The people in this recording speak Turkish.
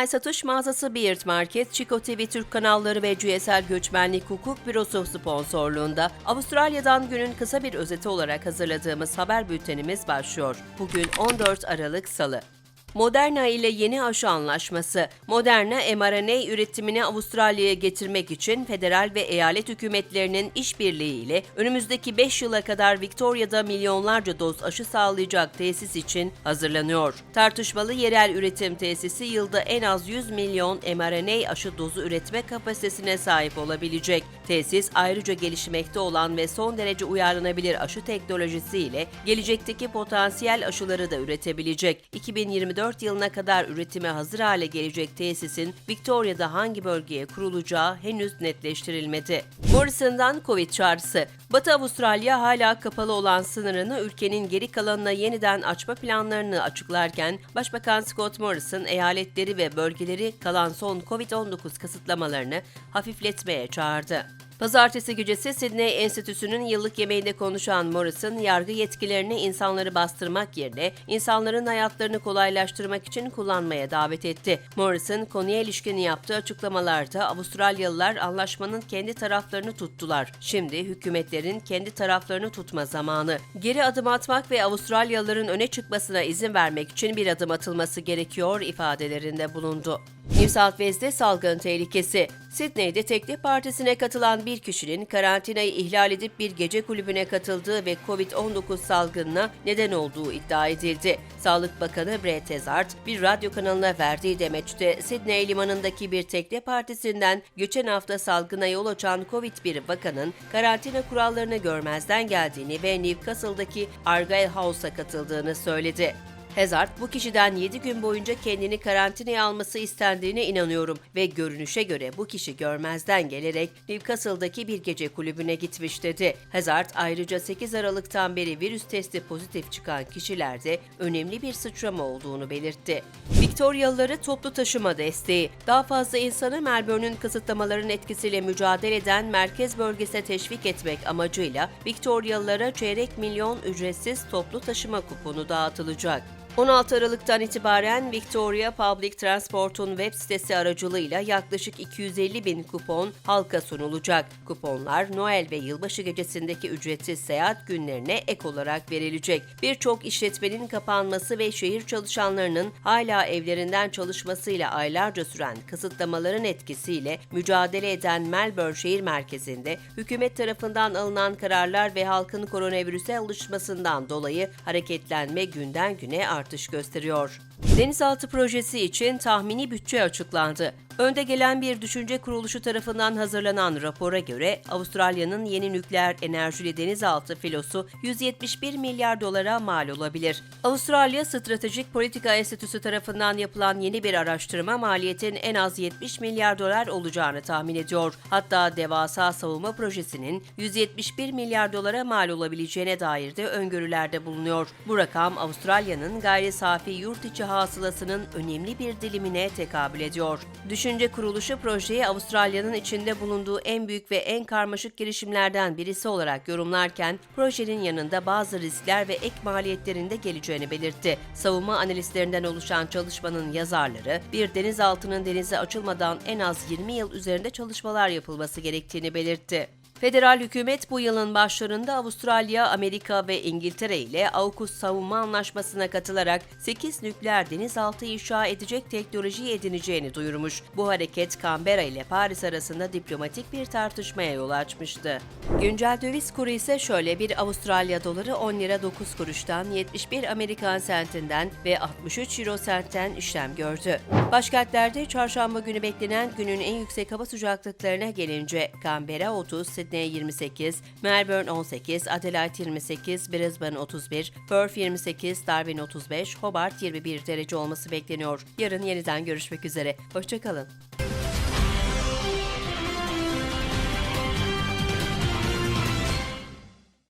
online satış mağazası Beard Market, Chico TV Türk kanalları ve GSL Göçmenlik Hukuk Bürosu sponsorluğunda Avustralya'dan günün kısa bir özeti olarak hazırladığımız haber bültenimiz başlıyor. Bugün 14 Aralık Salı. Moderna ile yeni aşı anlaşması. Moderna, mRNA üretimini Avustralya'ya getirmek için federal ve eyalet hükümetlerinin işbirliğiyle önümüzdeki 5 yıla kadar Victoria'da milyonlarca doz aşı sağlayacak tesis için hazırlanıyor. Tartışmalı yerel üretim tesisi yılda en az 100 milyon mRNA aşı dozu üretme kapasitesine sahip olabilecek. Tesis ayrıca gelişmekte olan ve son derece uyarlanabilir aşı teknolojisiyle gelecekteki potansiyel aşıları da üretebilecek. 2024 yılına kadar üretime hazır hale gelecek tesisin Victoria'da hangi bölgeye kurulacağı henüz netleştirilmedi. Morrison'dan Covid çağrısı. Batı Avustralya hala kapalı olan sınırını ülkenin geri kalanına yeniden açma planlarını açıklarken Başbakan Scott Morrison eyaletleri ve bölgeleri kalan son Covid-19 kısıtlamalarını hafifletmeye çağırdı. Pazartesi gecesi Sydney Enstitüsü'nün yıllık yemeğinde konuşan Morrison, yargı yetkilerini insanları bastırmak yerine insanların hayatlarını kolaylaştırmak için kullanmaya davet etti. Morrison, konuya ilişkin yaptığı açıklamalarda Avustralyalılar anlaşmanın kendi taraflarını tuttular. Şimdi hükümetlerin kendi taraflarını tutma zamanı. Geri adım atmak ve Avustralyalıların öne çıkmasına izin vermek için bir adım atılması gerekiyor ifadelerinde bulundu. New South Wales'te salgın tehlikesi. Sydney'de Tekli Partisi'ne katılan bir kişinin karantinayı ihlal edip bir gece kulübüne katıldığı ve COVID-19 salgınına neden olduğu iddia edildi. Sağlık Bakanı Brett Hazard bir radyo kanalına verdiği demeçte Sydney limanındaki bir Tekli Partisi'nden geçen hafta salgına yol açan COVID-1 vakanın karantina kurallarını görmezden geldiğini ve Newcastle'daki Argyle House'a katıldığını söyledi. Hazard, bu kişiden 7 gün boyunca kendini karantinaya alması istendiğine inanıyorum ve görünüşe göre bu kişi görmezden gelerek Newcastle'daki bir gece kulübüne gitmiş dedi. Hazard ayrıca 8 Aralık'tan beri virüs testi pozitif çıkan kişilerde önemli bir sıçrama olduğunu belirtti. Victorialıları toplu taşıma desteği. Daha fazla insanı Melbourne'ün kısıtlamaların etkisiyle mücadele eden merkez bölgesine teşvik etmek amacıyla Victorialılara çeyrek milyon ücretsiz toplu taşıma kuponu dağıtılacak. 16 Aralık'tan itibaren Victoria Public Transport'un web sitesi aracılığıyla yaklaşık 250 bin kupon halka sunulacak. Kuponlar Noel ve yılbaşı gecesindeki ücretsiz seyahat günlerine ek olarak verilecek. Birçok işletmenin kapanması ve şehir çalışanlarının hala evlerinden çalışmasıyla aylarca süren kısıtlamaların etkisiyle mücadele eden Melbourne şehir merkezinde hükümet tarafından alınan kararlar ve halkın koronavirüse alışmasından dolayı hareketlenme günden güne artış gösteriyor. Denizaltı projesi için tahmini bütçe açıklandı. Önde gelen bir düşünce kuruluşu tarafından hazırlanan rapora göre Avustralya'nın yeni nükleer enerjili denizaltı filosu 171 milyar dolara mal olabilir. Avustralya Stratejik Politika Enstitüsü tarafından yapılan yeni bir araştırma maliyetin en az 70 milyar dolar olacağını tahmin ediyor. Hatta devasa savunma projesinin 171 milyar dolara mal olabileceğine dair de öngörülerde bulunuyor. Bu rakam Avustralya'nın gayri safi yurt içi hasılasının önemli bir dilimine tekabül ediyor. Düşünce kuruluşu projeyi Avustralya'nın içinde bulunduğu en büyük ve en karmaşık girişimlerden birisi olarak yorumlarken projenin yanında bazı riskler ve ek maliyetlerin de geleceğini belirtti. Savunma analistlerinden oluşan çalışmanın yazarları bir denizaltının denize açılmadan en az 20 yıl üzerinde çalışmalar yapılması gerektiğini belirtti. Federal hükümet bu yılın başlarında Avustralya, Amerika ve İngiltere ile AUKUS savunma anlaşmasına katılarak 8 nükleer denizaltı inşa edecek teknoloji edineceğini duyurmuş. Bu hareket Canberra ile Paris arasında diplomatik bir tartışmaya yol açmıştı. Güncel döviz kuru ise şöyle bir Avustralya doları 10 lira 9 kuruştan 71 Amerikan sentinden ve 63 euro sentten işlem gördü. Başkentlerde çarşamba günü beklenen günün en yüksek hava sıcaklıklarına gelince Canberra 30, Sydney 28, Melbourne 18, Adelaide 28, Brisbane 31, Perth 28, Darwin 35, Hobart 21 derece olması bekleniyor. Yarın yeniden görüşmek üzere. Hoşçakalın.